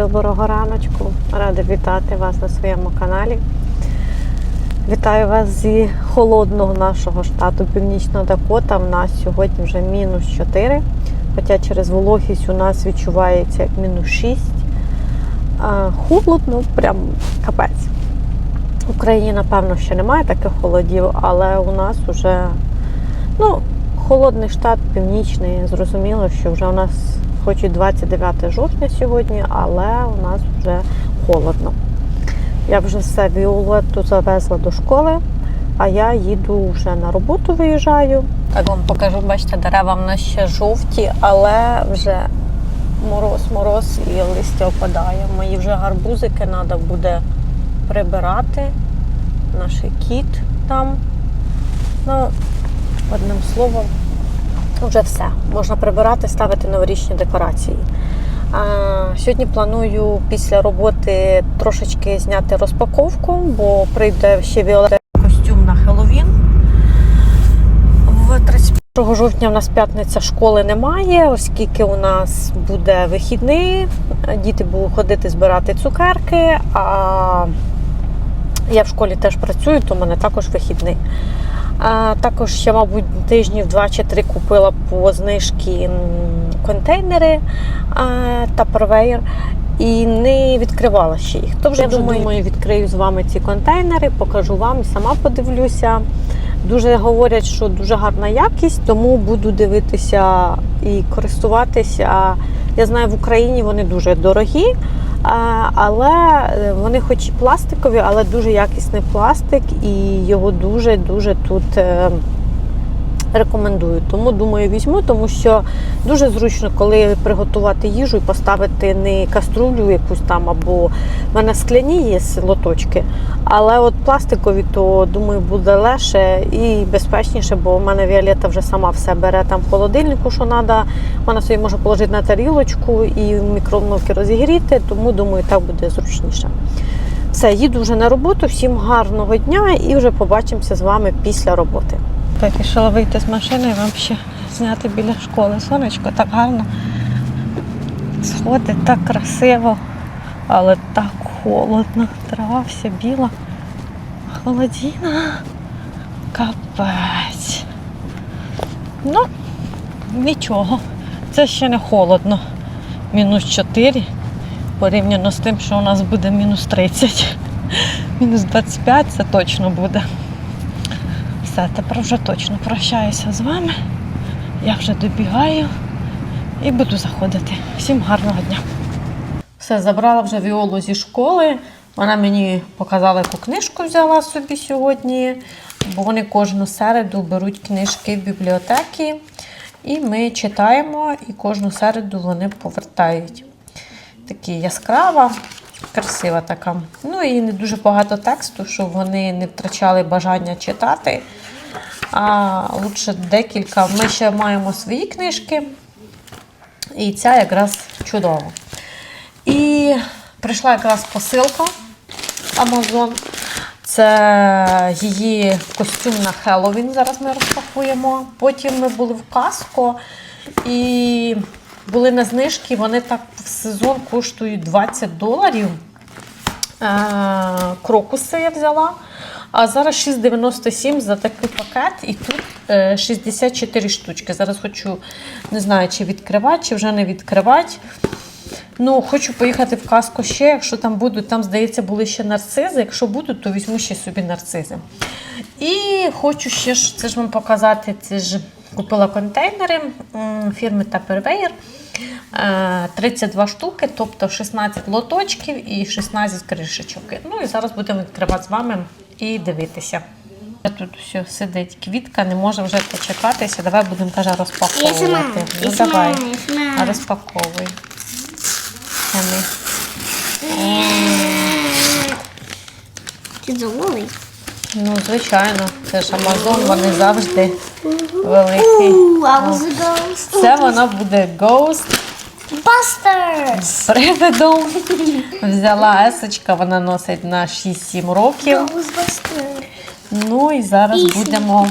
доброго раночку. Рада вітати вас на своєму каналі. Вітаю вас зі холодного нашого штату Північна Дакота. У нас сьогодні вже мінус 4, хоча через вологість у нас відчувається як мінус 6. А, Холодно, прям капець. В Україні, напевно, ще немає таких холодів, але у нас вже ну, холодний штат, північний. Зрозуміло, що вже у нас хоч і 29 жовтня сьогодні, але у нас вже холодно. Я вже все Віолетту завезла до школи, а я їду вже на роботу виїжджаю. Так вам покажу, бачите, дерева в нас ще жовті, але вже мороз, мороз і листя опадає. Мої вже гарбузики треба буде прибирати. Наш кіт там. Ну, одним словом, вже все. Можна прибирати, ставити новорічні декорації. А, Сьогодні планую після роботи трошечки зняти розпаковку, бо прийде ще Віолет костюм на Хеллоуін. В 31 жовтня в нас п'ятниця школи немає, оскільки у нас буде вихідний. Діти будуть ходити збирати цукерки, а я в школі теж працюю, то в мене також вихідний. А також ще, мабуть, тижнів два чи три купила по знижки м, контейнери та Tupperware і не відкривала ще їх. То вже, Я думаю, думаю, відкрию з вами ці контейнери, покажу вам і сама подивлюся. Дуже говорять, що дуже гарна якість, тому буду дивитися і користуватися. Я знаю, в Україні вони дуже дорогі, а, але е, вони хоч і пластикові, але дуже якісний пластик, і його дуже-дуже тут рекомендую. Тому думаю, візьму, тому що дуже зручно, коли приготувати їжу і поставити не каструлю якусь там, або в мене скляні є лоточки, але от пластикові, то думаю, буде легше і безпечніше, бо в мене Віолета вже сама все бере там в холодильнику, що треба. Вона собі може положити на тарілочку і в мікроволновці розігріти, тому думаю, так буде зручніше. Все, їду вже на роботу. Всім гарного дня і вже побачимося з вами після роботи. Так, рішила вийти з машини і вам зняти біля школи. Сонечко так гарно. Сходить так красиво, але так холодно. Трава вся біла. Холодіна. Капець. Ну, нічого. Це ще не холодно. Мінус 4 порівняно з тим, що у нас буде мінус 30. Мінус 25 це точно буде. Все, тепер вже точно прощаюся з вами. Я вже добігаю і буду заходити. Всім гарного дня. Все, забрала вже Віолу зі школи. Вона мені показала, яку книжку взяла собі сьогодні, бо вони кожну середу беруть книжки в бібліотеки. І ми читаємо, і кожну середу вони повертають. Такі яскрава, красива така. Ну і не дуже багато тексту, щоб вони не втрачали бажання читати. А лучше декілька. Ми ще маємо свої книжки. І ця якраз чудова. І прийшла якраз посилка Amazon. Це її костюм на Хеллоуін. Зараз ми розпакуємо. Потім ми були в Каско і були на знижки. Вони так в сезон коштують 20 доларів. Е, Крокуси я взяла. А зараз 6,97 за такий пакет, і тут е, 64 штучки. Зараз хочу, не знаю, чи відкривати, чи вже не відкривати. Ну, хочу поїхати в казку ще, якщо там будуть, там, здається, були ще нарцизи. Якщо будуть, то візьму ще собі нарцизи. І хочу ще це ж вам показати, це ж купила контейнери фірми Tupperware. Е, 32 штуки, тобто 16 лоточків і 16 кришечок. Ну і зараз будемо відкривати з вами і дивитися. Тут все сидить квітка, не може вже почекатися. Давай будемо каже, розпаковувати. Я сама, Ну давай, я сама. розпаковуй. Ти доволий? Ну, звичайно, це ж Амазон, вони завжди великі. Це вона буде Ghost Busters. привидом. Взяла есочка, вона носить на 6-7 років. Ghostbusters. Ну і зараз будемо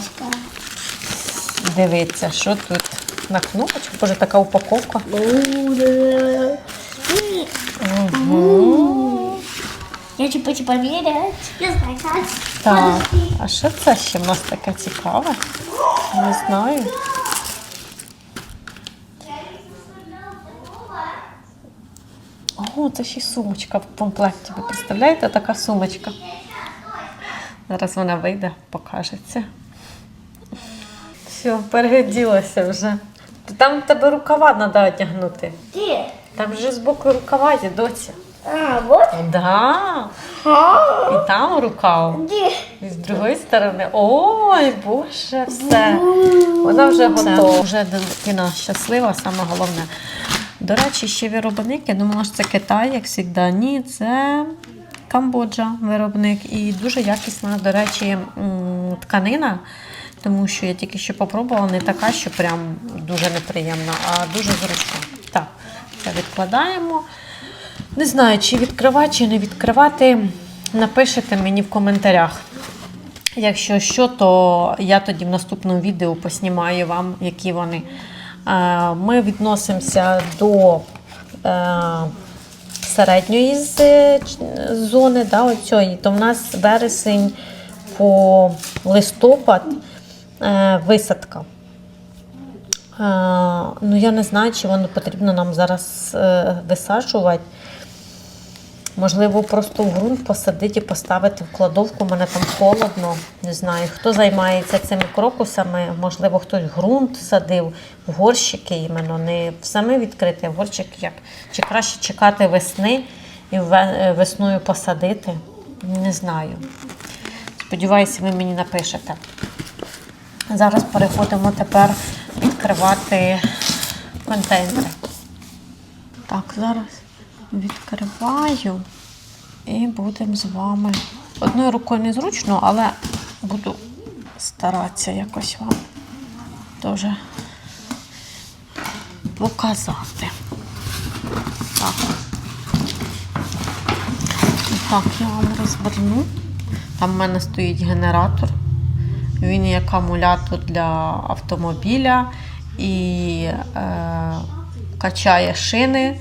дивитися, що тут на кнопочку. Боже, така упаковка. Буде. Я хочу типа. Я знаю. Так, а що це ще в нас таке цікаве? Не знаю. О, це ще й сумочка в комплекті. Ви представляєте, така сумочка? Зараз вона вийде, покажеться. Все, перегоділася вже. Там тебе рукава треба одягнути. Где? Там вже з боку рукава є, доця. А, вот. Да. А, І там рукав. Где? І з другої сторони, ой, боже, все. Вона вже готова. Вже дитина щаслива, саме головне. До речі, ще виробник, я думала, що це Китай, як завжди. Ні, це Камбоджа виробник. І дуже якісна, до речі, тканина. Тому що я тільки що попробувала, не така, що прям дуже неприємна, а дуже зручна. Так, це відкладаємо. Не знаю, чи відкривати, чи не відкривати. Напишете мені в коментарях. Якщо що, то я тоді в наступному відео поснімаю вам, які вони. Е, Ми відносимося до е, середньої зони, да, оцієї. то в нас вересень по листопад е, висадка. Ну, я не знаю, чи воно потрібно нам зараз висаджувати. Можливо, просто в ґрунт посадити і поставити в кладовку. Мене там холодно. Не знаю, хто займається цими крокусами. Можливо, хтось ґрунт садив, в горщики іменно, не в саме відкритий, горщик як. Чи краще чекати весни і весною посадити? Не знаю. Сподіваюся, ви мені напишете. Зараз переходимо тепер відкривати контейнери. Так, зараз відкриваю і будемо з вами. Одною рукою незручно, але буду старатися якось вам дуже показати. Так. Так, я вам розверну. Там в мене стоїть генератор. Він як акумулятор для автомобіля і е, качає шини,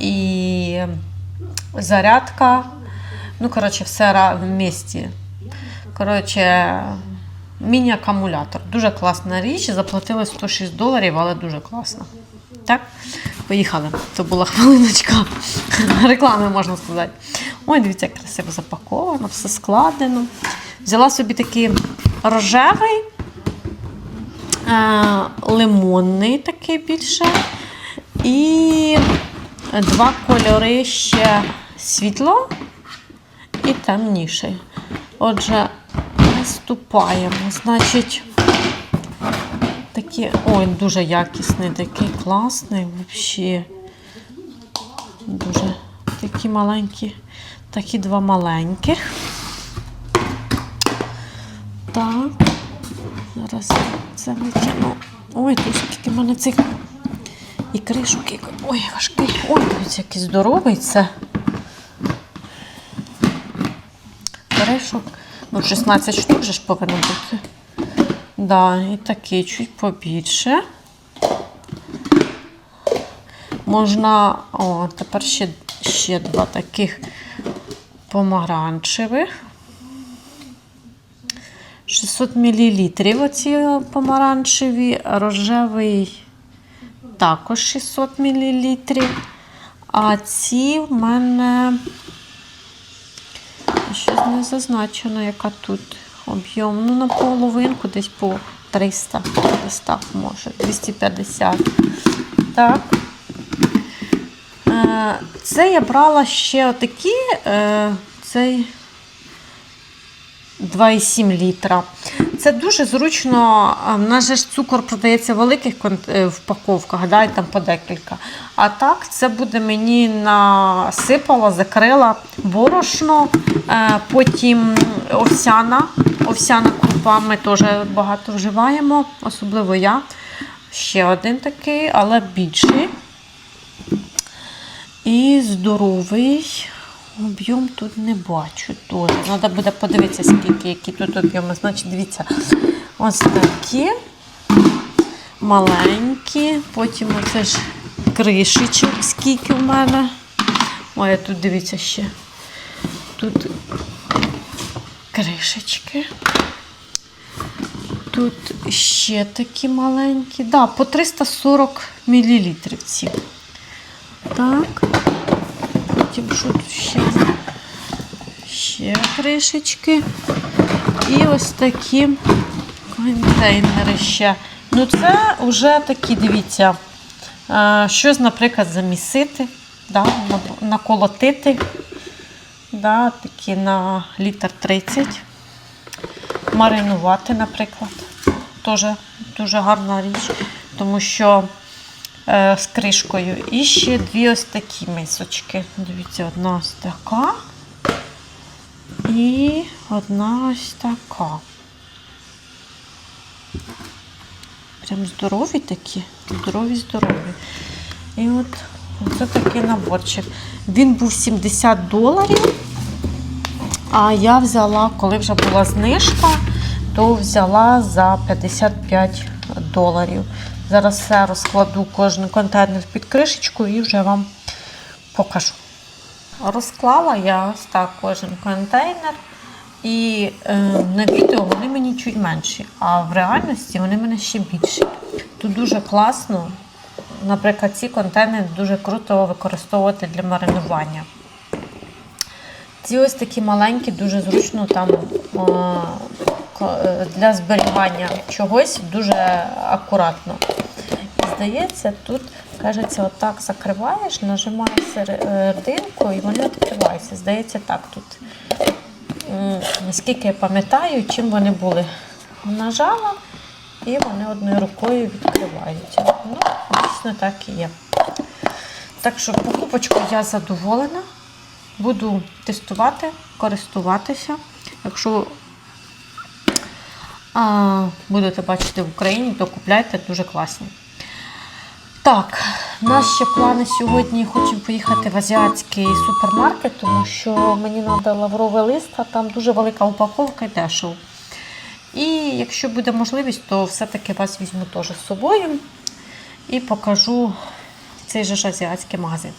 і зарядка. Ну, коротше, все в місті. Коротше, міні-акумулятор. Дуже класна річ. Заплатили 106 доларів, але дуже класно. Так, поїхали. Це була хвилиночка реклами, можна сказати. Ой, дивіться, як красиво запаковано, все складено. Взяла собі такий рожевий, е, лимонний такий більше. І два кольори ще світло і темніший. Отже, приступаємо. Значить, такі, ой, дуже якісний, такий класний взагалі. Дуже такі маленькі, такі два маленьких. Так, зараз це витягну. Ой, тут скільки в мене цих і кришок, і... ой, важкий. Ой, який здоровий це. Кришок. Ну, 16 штук же ж повинно бути. Да, і такий чуть побільше. Можна, о, тепер ще, ще два таких помаранчевих. 600 мл оці помаранчеві, рожевий також 600 мл. А ці в мене щось не зазначено, яка тут об'єм. Ну, на половинку десь по 300, десь так може, 250. Так. Е, Це я брала ще отакі, е, цей 2,7 літра. Це дуже зручно. В нас же ж цукор продається в великих е, впаковках, да, і там по декілька. А так, це буде мені насипала, закрила борошно, е, потім овсяна. Овсяна крупа ми теж багато вживаємо, особливо я. Ще один такий, але більший. І здоровий. Об'єм тут не бачу теж. Треба буде подивитися, скільки, які тут об'єми. Значить, дивіться, ось такі маленькі. Потім оце ж кришечок, скільки в мене. Ой, тут дивіться ще. Тут кришечки. Тут ще такі маленькі. Да, по 340 мл. Так. Потім тут ще? Ще кришечки. І ось такі контейнери ще. Ну, це вже такі, дивіться, щось, наприклад, замісити, да, наколотити. Да, такі на літр 30. Маринувати, наприклад. Теж дуже гарна річ, тому що з кришкою. І ще дві ось такі мисочки. Дивіться, одна ось така. І одна ось така. Прям здорові такі. Здорові, здорові. І от це такий наборчик. Він був 70 доларів. А я взяла, коли вже була знижка, то взяла за 55 доларів. Зараз все розкладу кожен контейнер під кришечку і вже вам покажу. Розклала я ось так кожен контейнер. І е, на відео вони мені чуть менші, а в реальності вони мене ще більші. Тут дуже класно. Наприклад, ці контейнери дуже круто використовувати для маринування. Ці ось такі маленькі, дуже зручно там е, е, для зберігання чогось дуже акуратно. Здається, тут кажеться, отак закриваєш, нажимаєш серединку і вони відкриваються. Здається, так тут. Наскільки я пам'ятаю, чим вони були. Нажала і вони одною рукою відкриваються. Ну, дійсно так і є. Так що покупочку я задоволена. Буду тестувати, користуватися. Якщо а, будете бачити в Україні, то купляйте дуже класні. Так, нас ще плани сьогодні. Хочемо поїхати в азіатський супермаркет, тому що мені треба лавровий лист, а там дуже велика упаковка і дешево. І якщо буде можливість, то все-таки вас візьму теж з собою і покажу цей же ж азіатський магазин.